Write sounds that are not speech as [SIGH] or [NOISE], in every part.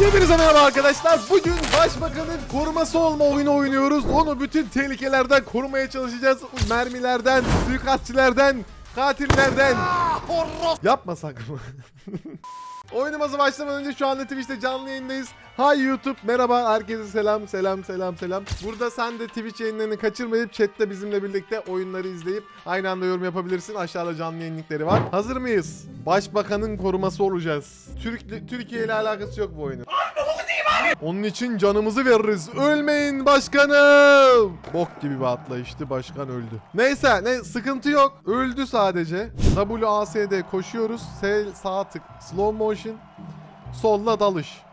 Hepinize merhaba arkadaşlar. Bugün Başbakanın koruması olma oyunu oynuyoruz. Onu bütün tehlikelerden korumaya çalışacağız. Mermilerden, suikastçilerden, katillerden. Yapma sakın. [LAUGHS] Oyunumuza başlamadan önce şu anda Twitch'te canlı yayındayız. Hi YouTube, merhaba, herkese selam, selam, selam, selam. Burada sen de Twitch yayınlarını kaçırmayıp chatte bizimle birlikte oyunları izleyip aynı anda yorum yapabilirsin. Aşağıda canlı yayın linkleri var. Hazır mıyız? Başbakanın koruması olacağız. Türk Türkiye ile alakası yok bu oyunun. Onun için canımızı veririz. Ölmeyin başkanım. Bok gibi bir atlayıştı. Başkan öldü. Neyse ne sıkıntı yok. Öldü sadece. WASD koşuyoruz. S sağ tık. Slow motion. Solla dalış.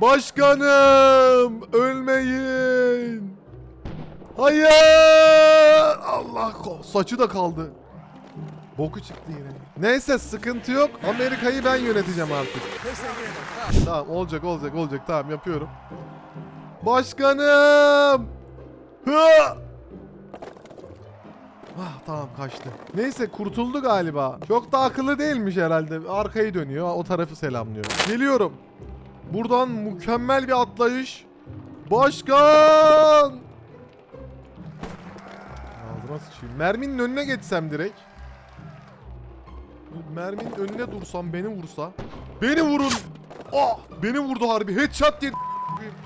Başkanım ölmeyin. Hayır. Allah ko. Saçı da kaldı. Boku çıktı yine. Neyse sıkıntı yok. Amerika'yı ben yöneteceğim artık. Tamam olacak olacak olacak tamam yapıyorum. Başkanım. Ah tamam kaçtı. Neyse kurtuldu galiba. Çok da akıllı değilmiş herhalde. Arkayı dönüyor. O tarafı selamlıyor. Geliyorum. Buradan mükemmel bir atlayış. Başkan. Ağzıma sıçayım. Merminin önüne geçsem direkt. Merminin önüne dursam beni vursa. Beni vurun. Ah! Beni vurdu harbi. Headshot yedi.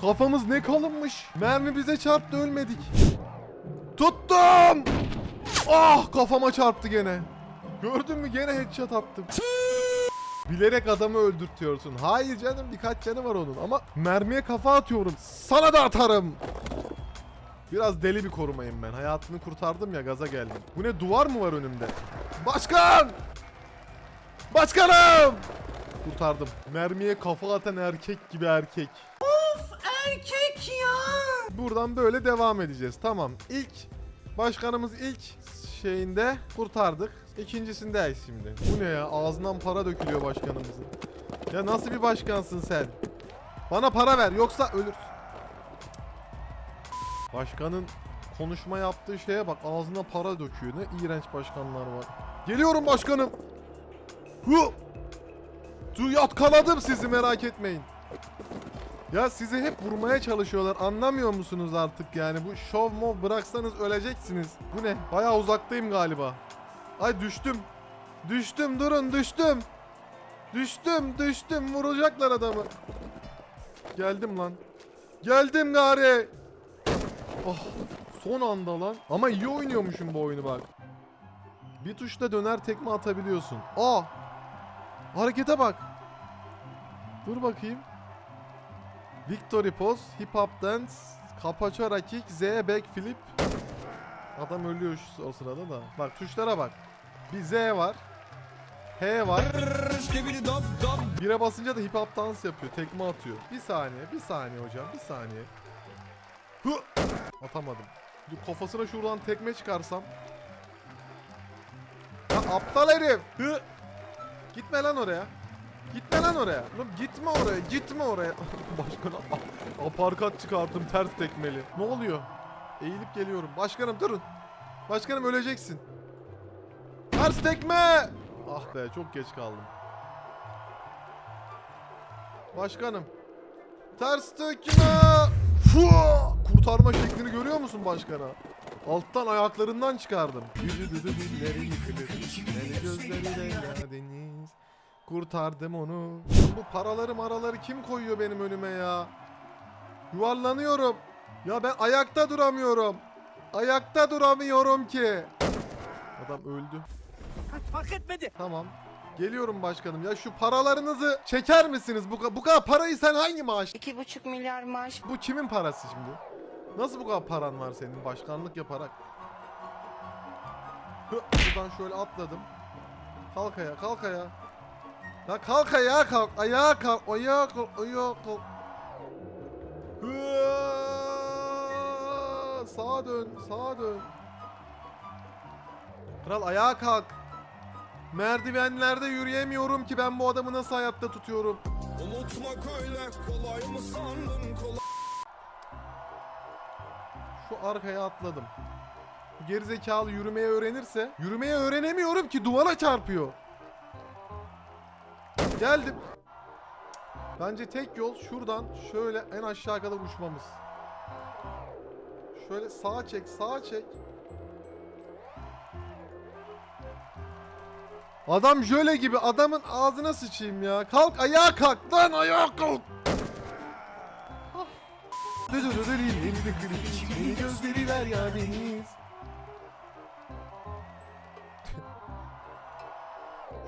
Kafamız ne kalınmış. Mermi bize çarptı ölmedik. Tuttum. Ah kafama çarptı gene. Gördün mü gene headshot attım. Bilerek adamı öldürtüyorsun. Hayır canım birkaç canı var onun ama mermiye kafa atıyorum. Sana da atarım. Biraz deli bir korumayım ben. Hayatını kurtardım ya gaza geldim. Bu ne duvar mı var önümde? Başkan! Başkanım! Kurtardım. Mermiye kafa atan erkek gibi erkek. Erkek ya. Buradan böyle devam edeceğiz. Tamam. İlk başkanımız ilk şeyinde kurtardık. İkincisindeyiz şimdi. Bu ne ya? Ağzından para dökülüyor başkanımızın. Ya nasıl bir başkansın sen? Bana para ver yoksa ölürsün. Başkanın konuşma yaptığı şeye bak ağzına para döküyor. Ne iğrenç başkanlar var. Geliyorum başkanım. Hu! Tu yatkaladım sizi merak etmeyin. Ya sizi hep vurmaya çalışıyorlar. Anlamıyor musunuz artık yani? Bu şov mov bıraksanız öleceksiniz. Bu ne? Bayağı uzaktayım galiba. Ay düştüm. Düştüm durun düştüm. Düştüm düştüm vuracaklar adamı. Geldim lan. Geldim gari. Oh son anda lan. Ama iyi oynuyormuşum bu oyunu bak. Bir tuşla döner tekme atabiliyorsun. Aa! Harekete bak. Dur bakayım. Victory pose, hip hop dance, capoeira kick, Z backflip. Adam ölüyor şu o sırada da. Bak tuşlara bak. Bir Z var. H var. Bire basınca da hip hop dans yapıyor. Tekme atıyor. Bir saniye, bir saniye hocam, bir saniye. Hı! Atamadım. Kafasına şuradan tekme çıkarsam. Ya aptal herif. Hı! Gitme lan oraya. Gitme lan oraya. Oğlum gitme oraya. Gitme oraya. [LAUGHS] Başkan aparkat çıkarttım ters tekmeli. Ne oluyor? Eğilip geliyorum. Başkanım durun. Başkanım öleceksin. Ters tekme. Ah be çok geç kaldım. Başkanım. Ters tekme. Fua! Kurtarma şeklini görüyor musun başkana? Alttan ayaklarından çıkardım. Düdü dilleri yıkılır. Neli gözleriyle ya deniz. Kurtardım onu. Bu paraları maraları kim koyuyor benim önüme ya? Yuvarlanıyorum. Ya ben ayakta duramıyorum. Ayakta duramıyorum ki. Adam öldü. Fark etmedi. Tamam. Geliyorum başkanım. Ya şu paralarınızı çeker misiniz? Bu, bu kadar parayı sen hangi maaş? İki buçuk milyar maaş Bu kimin parası şimdi? Nasıl bu kadar paran var senin başkanlık yaparak? Buradan şöyle atladım. Kalk ayağa, kalk ayağa. Ya kalk ayağa kalk, ayağa kalk, ayağa kalk, ayağa kalk. Sağa dön, sağa dön. Kral ayağa kalk. Merdivenlerde yürüyemiyorum ki ben bu adamı nasıl hayatta tutuyorum. Unutmak öyle kolay mı sandın kolay Şu arkaya atladım. Bu gerizekalı yürümeyi öğrenirse yürümeyi öğrenemiyorum ki duvara çarpıyor. Geldim. Bence tek yol şuradan şöyle en aşağı kadar uçmamız. Şöyle sağa çek, sağa çek. Adam jöle gibi adamın ağzına sıçayım ya. Kalk ayağa kalk lan ayağa kalk.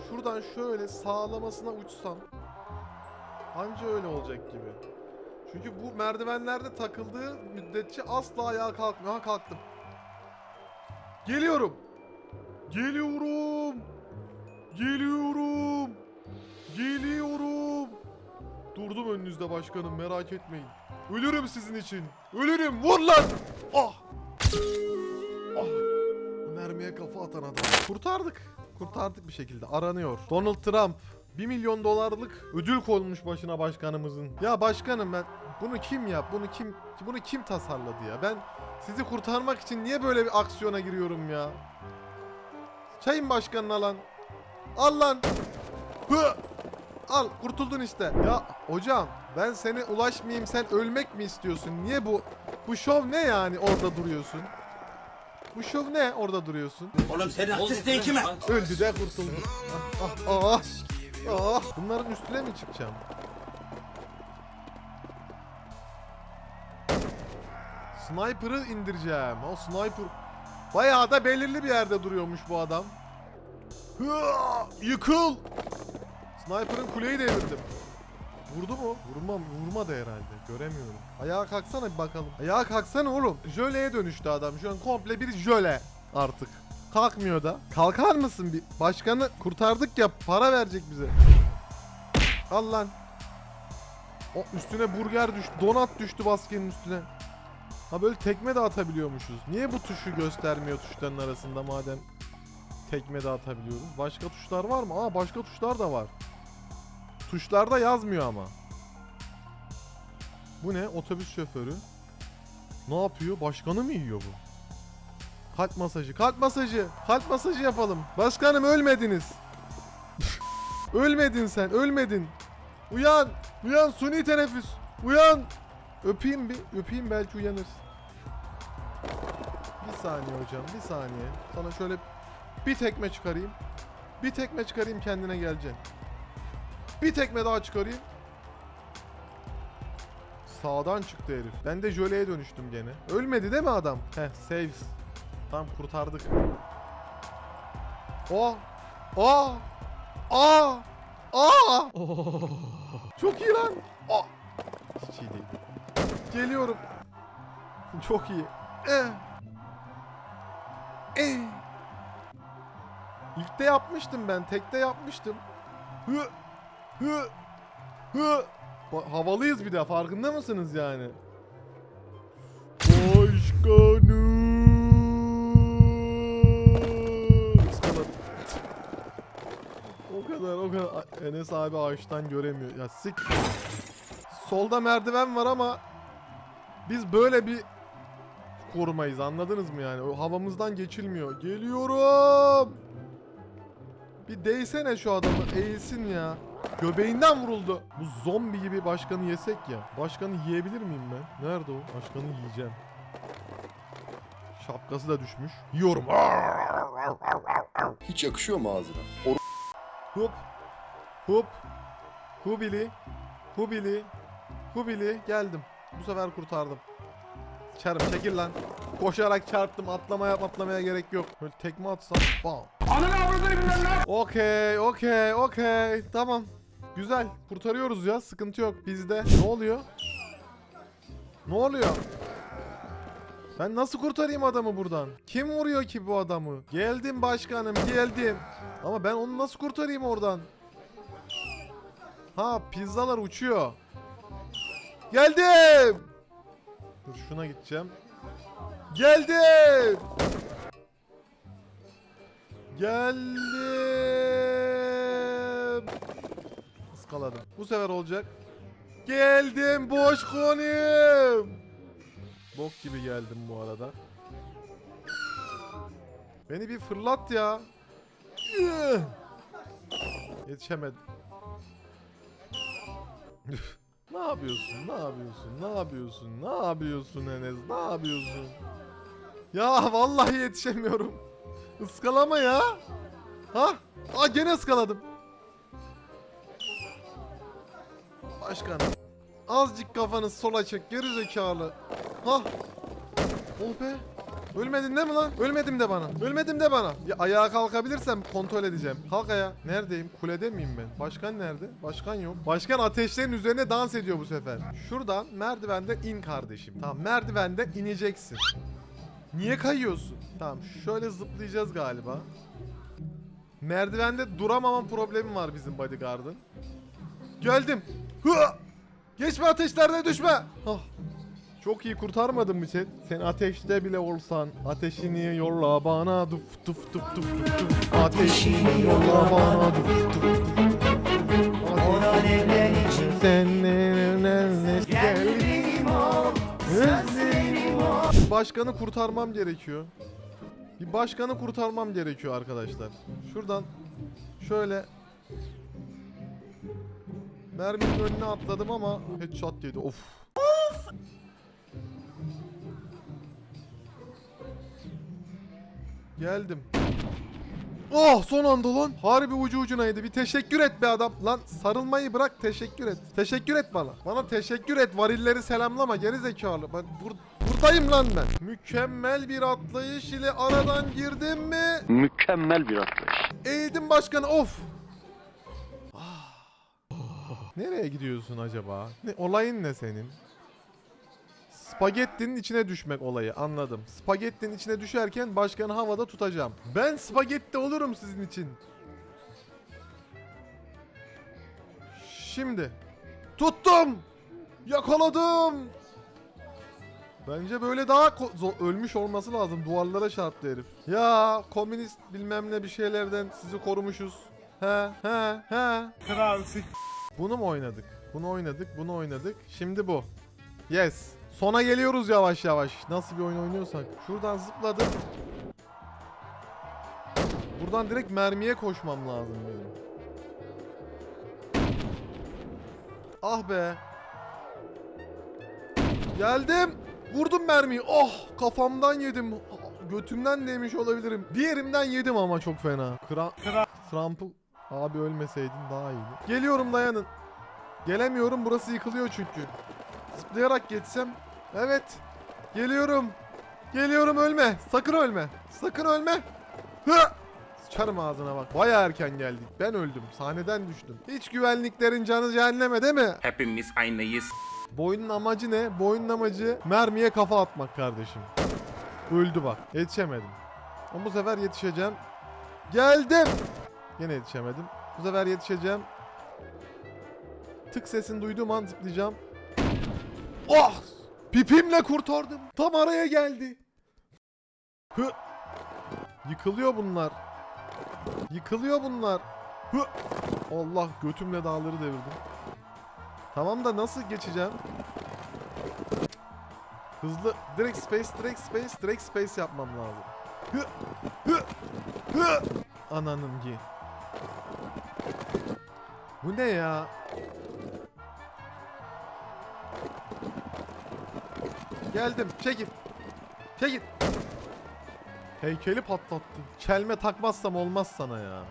Şuradan şöyle sağlamasına uçsam. Anca öyle olacak gibi. Çünkü bu merdivenlerde takıldığı müddetçe asla ayağa kalkmıyor. Ha kalktım. Geliyorum. Geliyorum. Geliyorum. Geliyorum. Durdum önünüzde başkanım merak etmeyin. Ölürüm sizin için. Ölürüm. Vur lan. Ah. Ah. Mermiye kafa atan adam. Kurtardık. Kurtardık bir şekilde. Aranıyor. Donald Trump 1 milyon dolarlık ödül koymuş başına başkanımızın. Ya başkanım ben bunu kim yap? Bunu kim bunu kim tasarladı ya? Ben sizi kurtarmak için niye böyle bir aksiyona giriyorum ya? Çayın başkanına lan. Al lan. Hı. Al kurtuldun işte. Ya hocam ben seni ulaşmayayım sen ölmek mi istiyorsun? Niye bu bu şov ne yani orada duruyorsun? Bu şov ne orada duruyorsun? Oğlum senin artistliğin kime? Öldü de kurtuldu. Ah, ah, ah. Ah. Bunların üstüne mi çıkacağım? Sniper'ı indireceğim. O sniper bayağı da belirli bir yerde duruyormuş bu adam. Hıa! Yıkıl! Sniper'ın kuleyi devirdim. Vurdu mu? Vurmam, vurmadı herhalde. Göremiyorum. Ayağa kalksana bir bakalım. Ayağa kalksana oğlum. Jöleye dönüştü adam. Şu an komple bir jöle artık. Kalkmıyor da. Kalkar mısın bir? Başkanı kurtardık ya para verecek bize. Al lan. O üstüne burger düştü. Donat düştü baskenin üstüne. Ha böyle tekme de atabiliyormuşuz. Niye bu tuşu göstermiyor tuşların arasında madem tekme de atabiliyoruz? Başka tuşlar var mı? Aa başka tuşlar da var. Tuşlarda yazmıyor ama. Bu ne? Otobüs şoförü. Ne yapıyor? Başkanı mı yiyor bu? Kalp masajı, kalp masajı, kalp masajı yapalım. Başkanım ölmediniz. [LAUGHS] Ölmedin sen, ölmedin. Uyan, uyan suni teneffüs. Uyan. Öpeyim bir, öpeyim belki uyanır. Saniye hocam, bir saniye. Sana şöyle bir tekme çıkarayım. Bir tekme çıkarayım kendine geleceksin. Bir tekme daha çıkarayım. Sağdan çıktı herif. Ben de jöleye dönüştüm gene. Ölmedi değil mi adam? Heh, saves. Tamam kurtardık. O. Aa. Aa. Aa. Çok iyi lan. Aa. Hiç iyi değil. Geliyorum. Çok iyi. Eh. Eh. İlkte yapmıştım ben. Tekte yapmıştım. Hı. Hı. Hı. Havalıyız bir de farkında mısınız yani? Başkanım. O kadar o kadar. Enes abi ağaçtan göremiyor. Ya sik. Solda merdiven var ama biz böyle bir korumayız anladınız mı yani? O havamızdan geçilmiyor. Geliyorum. Bir değsene şu adamı eğilsin ya. Göbeğinden vuruldu. Bu zombi gibi başkanı yesek ya. Başkanı yiyebilir miyim ben? Nerede o? Başkanı yiyeceğim. Şapkası da düşmüş. Yiyorum. Hiç yakışıyor mu ağzına? Hup. Hup. Hubili. Hubili. Hubili. Geldim. Bu sefer kurtardım. Çarım çekil lan. Koşarak çarptım. Atlamaya atlamaya gerek yok. Böyle tekme atsam. Bam. Okey, okey, okey. Tamam. Güzel. Kurtarıyoruz ya. Sıkıntı yok. Bizde. Ne oluyor? Ne oluyor? Ben nasıl kurtarayım adamı buradan? Kim vuruyor ki bu adamı? Geldim başkanım, geldim. Ama ben onu nasıl kurtarayım oradan? Ha, pizzalar uçuyor. Geldim. Dur şuna gideceğim. Geldim. Geldim. Iskaladım. Bu sefer olacak. Geldim boş konum. Bok gibi geldim bu arada. Beni bir fırlat ya. Yetişemedim. Ne yapıyorsun? Ne yapıyorsun? Ne yapıyorsun? Ne yapıyorsun Enes? Ne yapıyorsun? Ya vallahi yetişemiyorum. Iskalama ya. Ha? Aa gene ıskaladım. Başkan. Azıcık kafanı sola çek geri zekalı. Ha? Oh be. Ölmedin değil mi lan? Ölmedim de bana. Ölmedim de bana. Ya ayağa kalkabilirsem kontrol edeceğim. Kalk ayağa. Neredeyim? Kulede miyim ben? Başkan nerede? Başkan yok. Başkan ateşlerin üzerine dans ediyor bu sefer. Şuradan merdivende in kardeşim. Tamam merdivende ineceksin. Niye kayıyorsun? Tamam şöyle zıplayacağız galiba. Merdivende duramama problemi var bizim bodyguard'ın. Geldim. Hı! Geçme ateşlerde düşme. Ah. Çok iyi kurtarmadın mı Chat? Sen ateşte bile olsan ateşini yolla bana duf duf duf duf duf Ateşini yolla bana duf duf duf O alevler için Sen ne ne ne ol benim ol Başkanı kurtarmam gerekiyor. Bir başkanı kurtarmam gerekiyor arkadaşlar. Şuradan şöyle Merminin önüne atladım ama headshot yedi. Of. Geldim. Oh son anda lan. Harbi ucu ucunaydı. Bir teşekkür et be adam. Lan sarılmayı bırak teşekkür et. Teşekkür et bana. Bana teşekkür et. Varilleri selamlama geri zekalı. Ben bur- buradayım lan ben. Mükemmel bir atlayış ile aradan girdim mi? Mükemmel bir atlayış. Eğildim başkanı of. Ah. Nereye gidiyorsun acaba? Ne, olayın ne senin? Spagettinin içine düşmek olayı anladım. Spagettinin içine düşerken başkanı havada tutacağım. Ben spagetti olurum sizin için. Şimdi. Tuttum. Yakaladım. Bence böyle daha ölmüş olması lazım. Duvarlara çarptı herif. Ya komünist bilmem ne bir şeylerden sizi korumuşuz. He he he. Bunu mu oynadık? Bunu oynadık, bunu oynadık. Şimdi bu. Yes. Sona geliyoruz yavaş yavaş. Nasıl bir oyun oynuyorsak. Şuradan zıpladım. Buradan direkt mermiye koşmam lazım benim. Ah be. Geldim. Vurdum mermiyi. Oh kafamdan yedim. Götümden demiş olabilirim. Diğerimden yedim ama çok fena. Kra Trump'ı abi ölmeseydin daha iyiydi. Geliyorum dayanın. Gelemiyorum burası yıkılıyor çünkü. Zıplayarak geçsem. Evet. Geliyorum. Geliyorum ölme. Sakın ölme. Sakın ölme. Hı! Sıçarım ağzına bak. Baya erken geldik. Ben öldüm. Sahneden düştüm. Hiç güvenliklerin canı cehenneme değil mi? Hepimiz aynıyız. Bu oyunun amacı ne? Bu oyunun amacı mermiye kafa atmak kardeşim. Öldü bak. Yetişemedim. Ama bu sefer yetişeceğim. Geldim. Yine yetişemedim. Bu sefer yetişeceğim. Tık sesini duyduğum an zıplayacağım. Oh! Pipimle kurtardım. Tam araya geldi. Hı. Yıkılıyor bunlar. Yıkılıyor bunlar. Hı. Allah götümle dağları devirdim. Tamam da nasıl geçeceğim? Hızlı direkt space direkt space direkt space yapmam lazım. Hı, hı, hı. Ananın gi. Bu ne ya? Geldim. Çekil. Çekil. Heykeli patlattı. Çelme takmazsam olmaz sana ya.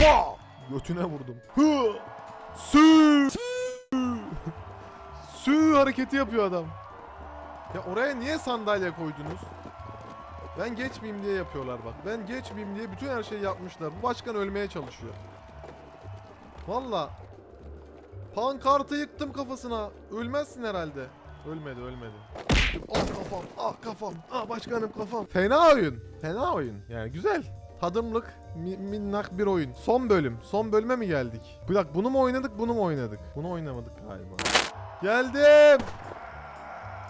Bah! Götüne vurdum. Hı! Sü! Sü hareketi yapıyor adam. Ya oraya niye sandalye koydunuz? Ben geçmeyeyim diye yapıyorlar bak. Ben geçmeyeyim diye bütün her şeyi yapmışlar. Bu başkan ölmeye çalışıyor. Valla. Pankartı yıktım kafasına. Ölmezsin herhalde. Ölmedi ölmedi. Ah kafam ah kafam ah başkanım kafam. Fena oyun. Fena oyun. Yani güzel. Tadımlık mi- minnak bir oyun. Son bölüm. Son bölüme mi geldik? Dakika bunu mu oynadık bunu mu oynadık? Bunu oynamadık galiba. Geldim.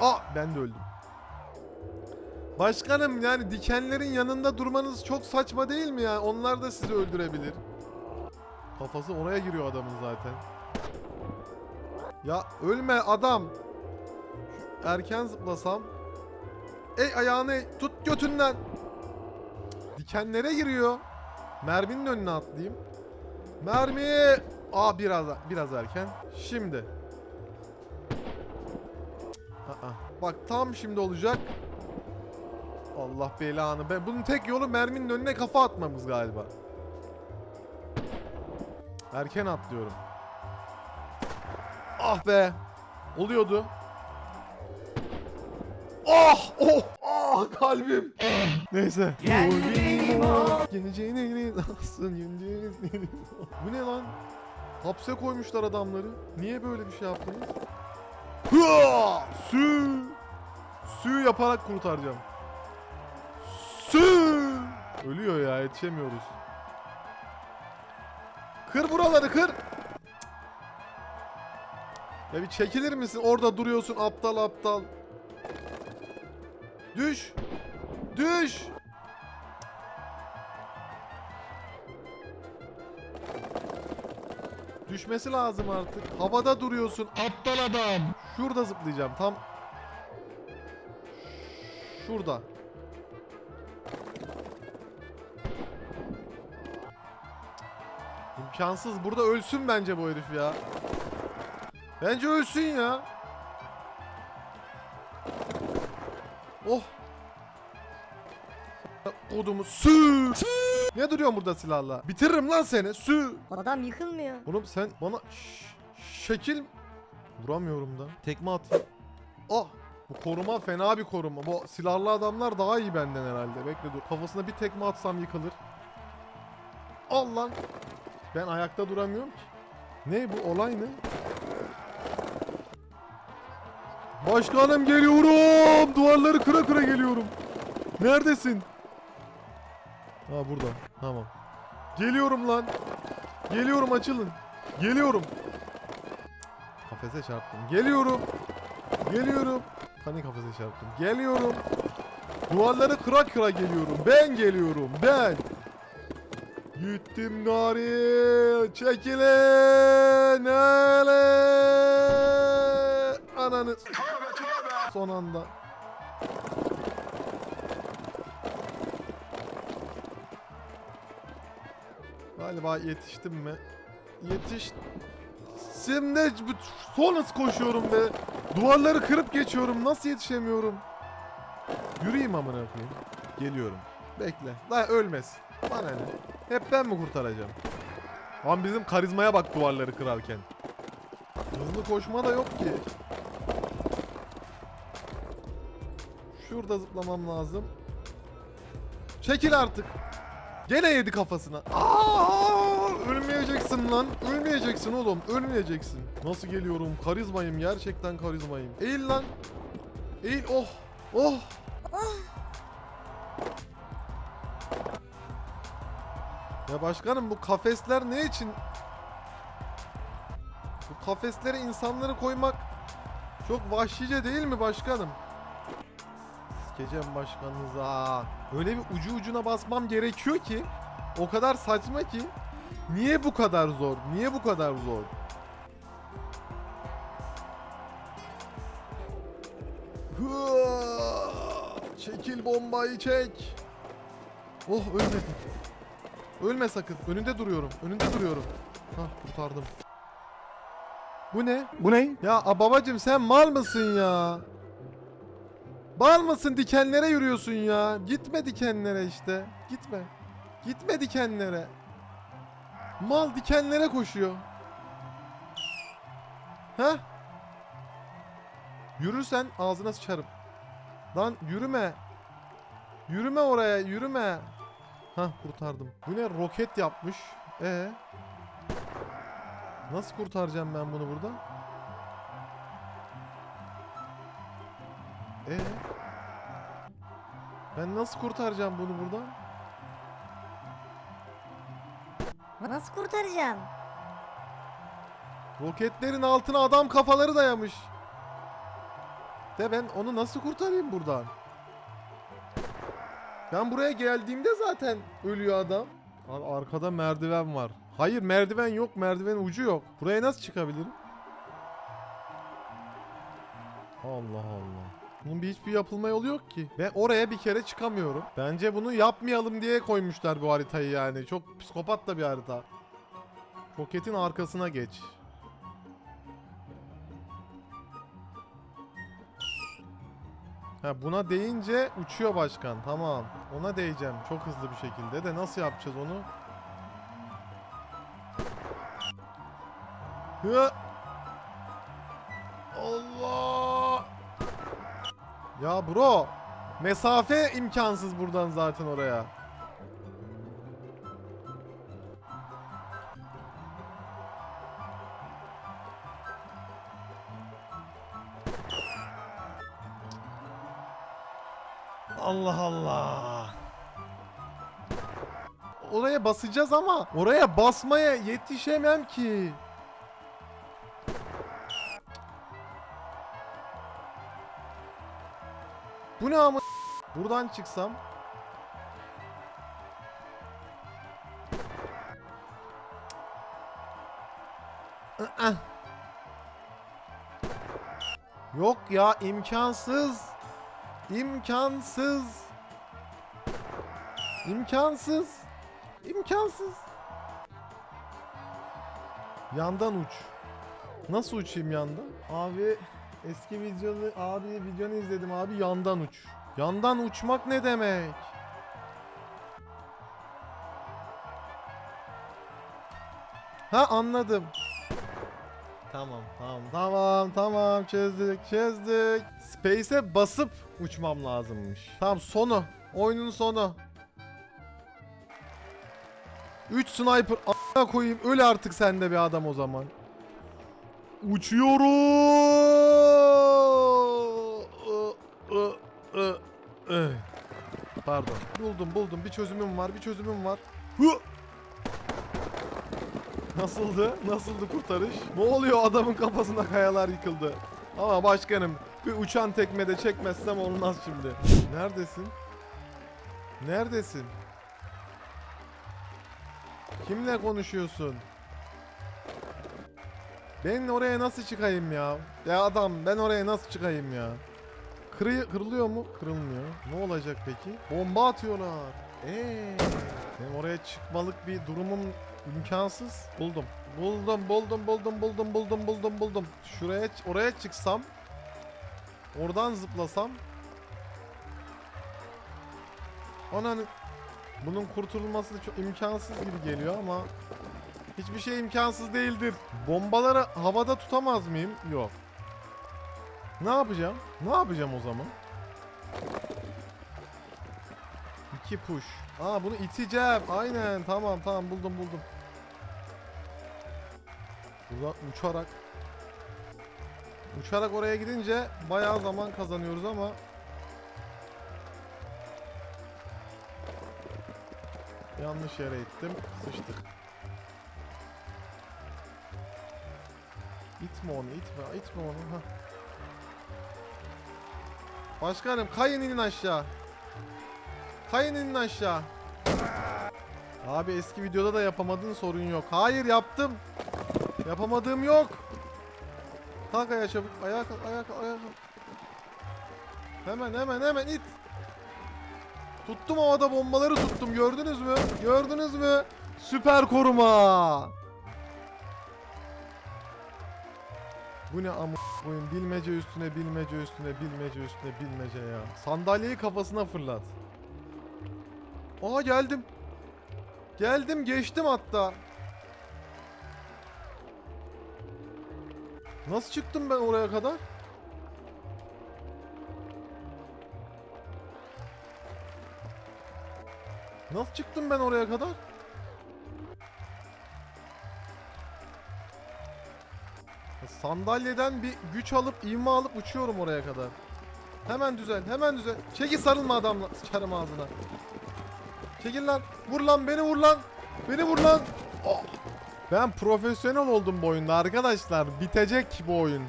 Aa ben de öldüm. Başkanım yani dikenlerin yanında durmanız çok saçma değil mi ya? Onlar da sizi öldürebilir. Kafası oraya giriyor adamın zaten. Ya ölme adam. Erken zıplasam. Ey ayağını tut götünden. Dikenlere giriyor. Merminin önüne atlayayım. Mermi. Aa biraz biraz erken. Şimdi. Aa, bak tam şimdi olacak. Allah belanı. Ben bunun tek yolu merminin önüne kafa atmamız galiba. Erken atlıyorum. Ah be. Oluyordu. Ah! Oh! Ah kalbim. Neyse. Geldiğim o. Geleceğini nasılsın gündüz? Bu ne lan? Hapse koymuşlar adamları. Niye böyle bir şey yaptınız? Hıa! Sü! Sü yaparak kurtaracağım. Sü! Ölüyor ya yetişemiyoruz. Kır buraları kır. Ya bir çekilir misin? Orada duruyorsun aptal aptal. Düş. Düş. Düşmesi lazım artık. Havada duruyorsun aptal adam. Şurada zıplayacağım tam. Şurada. İmkansız. Burada ölsün bence bu herif ya. Bence ölsün ya. Oh. Kodumu sü. Ne duruyorsun burada silahla? Bitiririm lan seni. Sü. Adam yıkılmıyor. Oğlum sen bana şekil vuramıyorum da. Tekme atayım. Ah! Bu koruma fena bir koruma. Bu silahlı adamlar daha iyi benden herhalde. Bekle dur. Kafasına bir tekme atsam yıkılır. Al lan. Ben ayakta duramıyorum ki. Ne bu olay ne? Başkanım geliyorum. Duvarları kıra kıra geliyorum. Neredesin? Ha burada. Tamam. Geliyorum lan. Geliyorum açılın. Geliyorum. Kafese çarptım. Geliyorum. Geliyorum. Hani kafese çarptım. Geliyorum. Duvarları kıra kıra geliyorum. Ben geliyorum. Ben. Gittim gari. Çekilin. Hele. Ananı. Son anda. Galiba yetiştim mi? Yetiş... Şimdi son hız koşuyorum be. Duvarları kırıp geçiyorum. Nasıl yetişemiyorum? Yürüyeyim amına koyayım. Geliyorum. Bekle. Daha ölmez. Bana ne? Hep ben mi kurtaracağım? Lan bizim karizmaya bak duvarları kırarken. Hızlı koşma da yok ki. Şurada zıplamam lazım. Çekil artık. Gene yedi kafasına. Aa, ölmeyeceksin lan. Ölmeyeceksin oğlum. Ölmeyeceksin. Nasıl geliyorum? Karizmayım. Gerçekten karizmayım. Eğil lan. Eğil. Oh. Oh. Ya başkanım bu kafesler ne için? Bu kafeslere insanları koymak çok vahşice değil mi başkanım? Sikeceğim başkanınıza. Öyle bir ucu ucuna basmam gerekiyor ki o kadar saçma ki niye bu kadar zor? Niye bu kadar zor? Çekil bombayı çek. Oh ölmedi. Ölme sakın. Önünde duruyorum. Önünde duruyorum. Hah kurtardım. Bu ne? Bu ne? Ya babacım sen mal mısın ya? Mal mısın dikenlere yürüyorsun ya? Gitme dikenlere işte. Gitme. Gitme dikenlere. Mal dikenlere koşuyor. Ha? Yürürsen ağzına sıçarım. Lan yürüme. Yürüme oraya yürüme. Hah kurtardım. Bu ne roket yapmış. E Nasıl kurtaracağım ben bunu buradan? E Ben nasıl kurtaracağım bunu buradan? Nasıl kurtaracağım? Roketlerin altına adam kafaları dayamış. De ben onu nasıl kurtarayım buradan? Ben buraya geldiğimde zaten ölüyor adam. Abi arkada merdiven var. Hayır merdiven yok merdivenin ucu yok. Buraya nasıl çıkabilirim? Allah Allah. Bunun bir hiçbir yapılma yolu yok ki. Ben oraya bir kere çıkamıyorum. Bence bunu yapmayalım diye koymuşlar bu haritayı yani. Çok psikopat da bir harita. Roketin arkasına geç. Ha buna değince uçuyor başkan. Tamam. Ona değeceğim çok hızlı bir şekilde de nasıl yapacağız onu? Hı. Ya bro, mesafe imkansız buradan zaten oraya. Allah Allah. Oraya basacağız ama oraya basmaya yetişemem ki. Bu ne ama? Buradan çıksam. Yok ya imkansız. İmkansız. İmkansız. İmkansız. Yandan uç. Nasıl uçayım yandan? Abi eski videonu abi videonu izledim abi yandan uç. Yandan uçmak ne demek? Ha anladım. Tamam tamam tamam tamam çözdük çözdük. Space'e basıp uçmam lazımmış. Tamam sonu. Oyunun sonu. 3 sniper a**a koyayım öl artık sen de bir adam o zaman. Uçuyorum. Pardon. Buldum buldum bir çözümüm var bir çözümüm var. Nasıldı? Nasıldı kurtarış? Ne oluyor adamın kafasına kayalar yıkıldı. Ama başkanım bir uçan tekmede çekmezsem olmaz şimdi. Neredesin? Neredesin? Kimle konuşuyorsun? Ben oraya nasıl çıkayım ya? Ya adam ben oraya nasıl çıkayım ya? Kırı kırılıyor mu? Kırılmıyor. Ne olacak peki? Bomba atıyorlar. Eee. Benim oraya çıkmalık bir durumum imkansız. Buldum. Buldum, buldum, buldum, buldum, buldum, buldum, buldum. Şuraya, oraya çıksam. Oradan zıplasam. Ananı. Bunun kurtulması çok imkansız gibi geliyor ama hiçbir şey imkansız değildir. Bombaları havada tutamaz mıyım? Yok. Ne yapacağım? Ne yapacağım o zaman? İki push. Aa bunu iteceğim. Aynen tamam tamam buldum buldum. Buradan uçarak. Uçarak oraya gidince bayağı zaman kazanıyoruz ama Yanlış yere ittim. Sıçtık. İtme onu, itme, itme onu. Hah. Başkanım kayın inin aşağı. Kayın inin aşağı. Abi eski videoda da yapamadığın sorun yok. Hayır yaptım. Yapamadığım yok. Kalk ayağa çabuk. Ayağa kalk, ayağa kalk, ayağa kalk. Hemen hemen hemen it. Tuttum havada bombaları tuttum. Gördünüz mü? Gördünüz mü? Süper koruma. Bu ne am koyun bilmece üstüne bilmece üstüne bilmece üstüne bilmece ya. Sandalyeyi kafasına fırlat. Aa geldim. Geldim geçtim hatta. Nasıl çıktım ben oraya kadar? Nasıl çıktım ben oraya kadar? Sandalyeden bir güç alıp ivme alıp uçuyorum oraya kadar. Hemen düzel, hemen düzel. Çekil sarılma adamla, sıçarım ağzına. Çekil lan, vur lan, beni vur lan. Beni vur lan. Oh. Ben profesyonel oldum bu oyunda arkadaşlar. Bitecek bu oyun.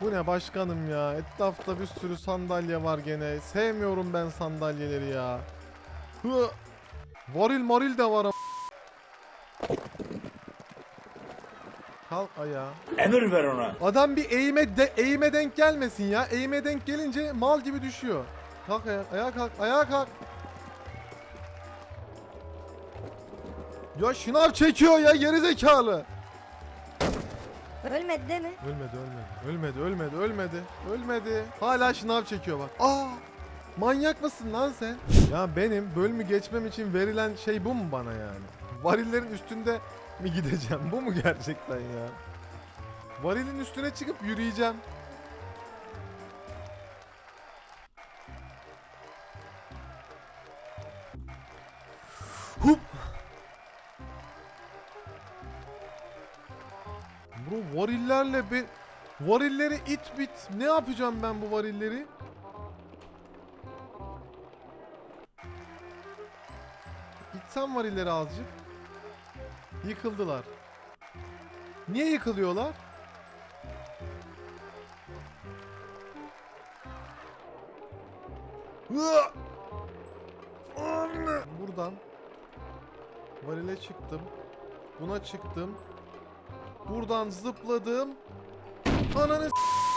Bu ne başkanım ya? Etrafta bir sürü sandalye var gene. Sevmiyorum ben sandalyeleri ya. Hı. Varil maril de var Kalk ayağa. Emir ver ona. Adam bir eğime, de, eğime denk gelmesin ya. Eğime denk gelince mal gibi düşüyor. Kalk ayağa, ayağa kalk, ayağa kalk. Ya şınav çekiyor ya geri zekalı. Ölmedi değil mi? Ölmedi ölmedi. Ölmedi ölmedi ölmedi. Ölmedi. Hala şınav çekiyor bak. Aa! Manyak mısın lan sen? Ya benim bölümü geçmem için verilen şey bu mu bana yani? Varillerin üstünde mi gideceğim? Bu mu gerçekten ya? Varilin üstüne çıkıp yürüyeceğim. Hup! Bro varillerle be... Varilleri it bit. Ne yapacağım ben bu varilleri? İtsem varilleri azıcık. Yıkıldılar. Niye yıkılıyorlar? Buradan varile çıktım. Buna çıktım. Buradan zıpladım. Ananı s-